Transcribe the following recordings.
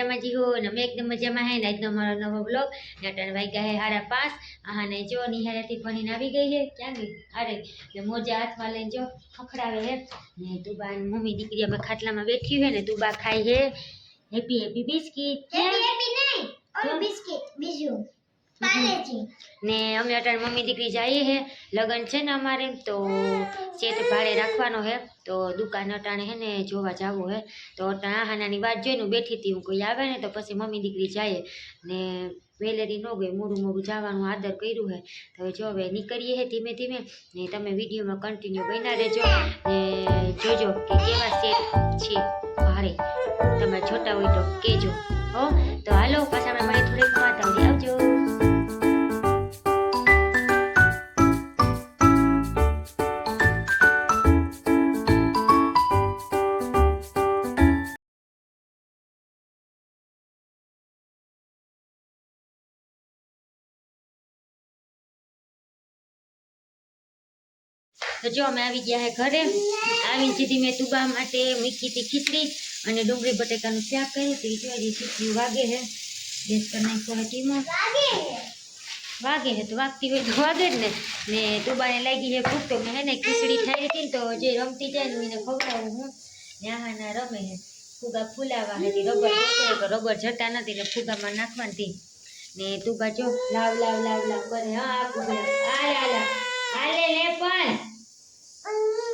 મજામાં જી હો અમે એકદમ મજામાં હે. ને આજનો અમારો નવો બ્લોગ નટન વાગ્યા હે સાડા પાસ આહા જો નિહારેથી ભણીને આવી ગઈ હે. ક્યાં ગઈ? અરે એટલે મોજા હાથમાં લઈને જો ખખડાવે હે. ને તુબા મમ્મી દીકરી અમે ખાટલામાં બેઠી હે ને તુબા ખાઈ હે. Happy happy biscuit happy happy નહીં. ઓલું બિસ્કિટ બીજું. ને અમે અટાણ મમ્મી દીકરી જઈએ હે. લગ્ન છે ને અમારે, તો સેટ ભાડે રાખવાનો હે. તો દુકાન અટાણે હે ને જોવા જવું હે. તો અટાણે આહાનાની વાત જોઈને બેઠી હતી, હું કોઈ આવે ને તો પછી મમ્મી દીકરી જાય. ને વેલેરી ન ગઈ મોડું મોડું જવાનું આદર કર્યું હે. તો હવે જો હવે નીકળીએ હે ધીમે ધીમે. ને તમે વિડીયોમાં કન્ટિન્યુ બન્યા રહેજો. ને જોજો કે તો જો અમે આવી ગયા હે ઘરે આવી સીધી મેં તુબા માટે મીઠી હતી ખીચડી અને ડુંગળી બટેકાનું શાક કર્યું હતું. જો ખીચડી વાગે હે. ગેસ પર નાખ્યો હે ધીમો. વાગે છે તો વાગતી હોય તો વાગે જ ને. ને તુબાને લાગી છે ભૂખ તો મેં હે ને ખીચડી ખાઈ હતી તો જે રમતી જાય ને એને ખવડાવું હું. ત્યાં ના રમે છે ફુગા ફૂલાવા હતી રબર તો રબર જતા નથી ને ફુગામાં નાખવાની ને તુબા જો લાવ લાવ લાવ લાવ કરે. હા આ ફુગા આ લા લે પણ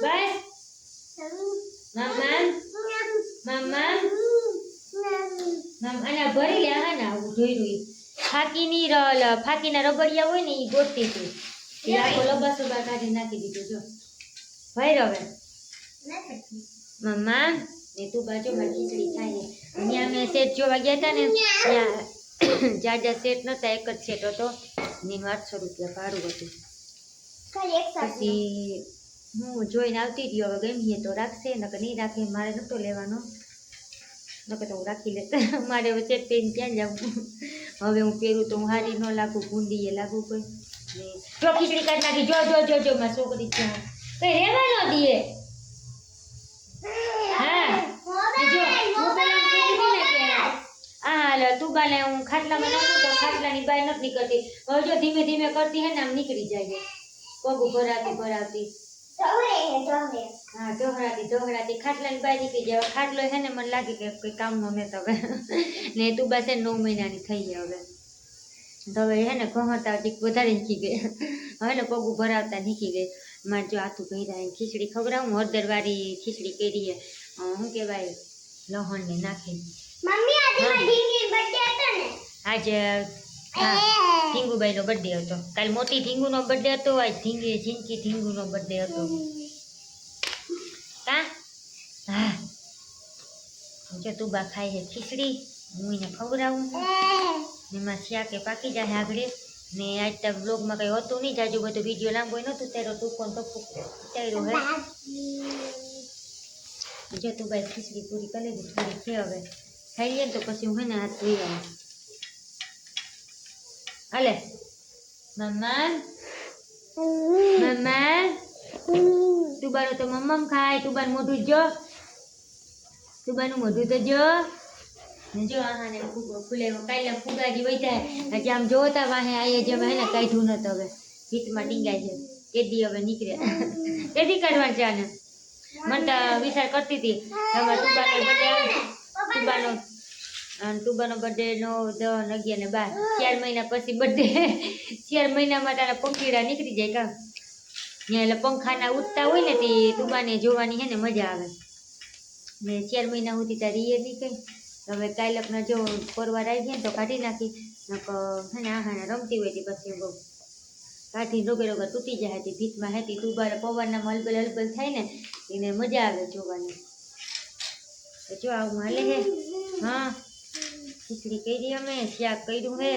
બસ મમ્મા મમ્મા મમ આના ભરી લે હા ના આવું જોઈ રહ્યું ફાકીની ફાકીના રબડિયા હોય ને એ ગોતતી હતી. એ આખો લબા સુબા કાઢી નાખી દીધું જો. ભાઈ રવે મમ્મા ને તું બાજુ માં ખીચડી ખાઈ અહીંયા મેં સેટ જોવા ગયા હતા ને ત્યાં જાજા સેટ નતા એક જ સેટ હતો. ને આઠસો રૂપિયા ભાડું હતું. પછી હું જોઈને આવતી હતી હવે ગમીએ તો રાખશે નકર નહીં રાખે મારે નતો લેવાનો. નકર તો હું રાખી લેતા. મારે હવે સેટ પહેરીને ક્યાં જાઉં? હવે હું પહેરું તો હું હારી ન લાગુ, ગુંડીએ લાગુ કોઈ. જો ખીચડી કાઢ નાખી. જો જો જો જો, મારી છોકરી ત્યાં કઈ રહેવા ન હા. જો, હું ખાટલામાં નાખું તો ખાટલાની બહાર નથી નીકળતી. હવે જો ધીમે ધીમે કરતી હે ને આમ નીકળી જાય. પગ ભરાતી ભરાતી હે દોહરાતી દોહરાતી ખાટલાની નીકળી જાય ખાટલો છે ને મને લાગે કે કોઈ કામનો ને હવે. ને તું બસ નવ મહિનાની થઈ ગયા હવે. તો હવે હે ને વધારે નીકળી ગઈ. હવે ને પગ ભરાવતા નીકળી ગઈ. મારે જો આથું કહી ખીચડી ખવડાવું હળદરવાળી ખીચડી કરી છે શું કહેવાય લહણને નાખી મમ્મી આજે હા. મારી બર્થડે હતો. કાલ મોટી ઢીંગુનો બર્થડે હતો આજ ધીંગી ઝીંકી ઢીંગુનો બર્થડે હતો. કા હા. જો તું બા ખાય છે ખીચડી હું એને ખવડાવું. એમાં શાકે પાકી જાય આગળ. ને આજ તક બ્લોગમાં કંઈ હતું નહીં જાજુ બધું વીડિયો લાંબો નહોતું તેરો ટૂંકો ટપુ ઉતાર્યો હે? જો તું ભાઈ ખીચડી પૂરી કરી દીધી પૂરી છે હવે. ખાઈ લે તો પછી હું હે ને હાથ ધોઈ આવું. હાલે મમ્મા મમ્મા તુબાનો તો મમ્મમ ખાય તુબાનું મોઢું જો તુબાનું મોઢું તો જો જો ફૂગો ફૂલે કાલે ફુગાજી જાય હજી આમ જોતા વાહે આયે જે હે ને કાઢ્યું નતો હવે ગીતમાં ટીંગાય છે કેદી હવે નીકળે કેદી કાઢવાનું છે આને મને તો વિચાર કરતી હતી તમારે તુબાનો તુબાનો અને તુબાનો બર્થડે નો દસ અગિયાર ને બાર. ચાર મહિના પછી બર્થડે ચાર મહિનામાં તારા પંખીડા નીકળી જાય કા? એટલે પંખાના ઉઠતા હોય ને તે તુબાને જોવાની હે ને મજા આવે. ને ચાર મહિના સુધી તારી એ નહીં કઈ. હવે કાલકના જો પરવાર આવી ગયા ને તો કાઢી નાખી. હે ને આહાને રમતી હોય તે પછી બહુ. કાઢી રોગે રોગે તૂટી જાય હતી ભીતમાં હતી તુબારે પવનમાં હલબલ હલબલ થાય ને એને મજા આવે જોવાની. જો આવું હાલે હે. હા. ખીચડી કરી અમે, શાક કર્યું હે.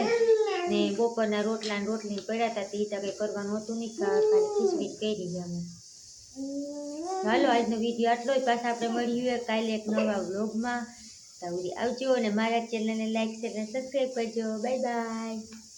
ને બપોરના રોટલા રોટલી પડ્યા હતા તે કઈ કરવાનું હતું નહીં ખાલી ખીચડી કરી અમે. હાલો, આજનો વીડિયો આટલો જ. પાછા આપણે મળીએ કાલે એક નવા વ્લોગમાં. તો આવજો, અને મારા ચેનલને લાઈક શેર અને સબસ્ક્રાઈબ કરજો. Bye bye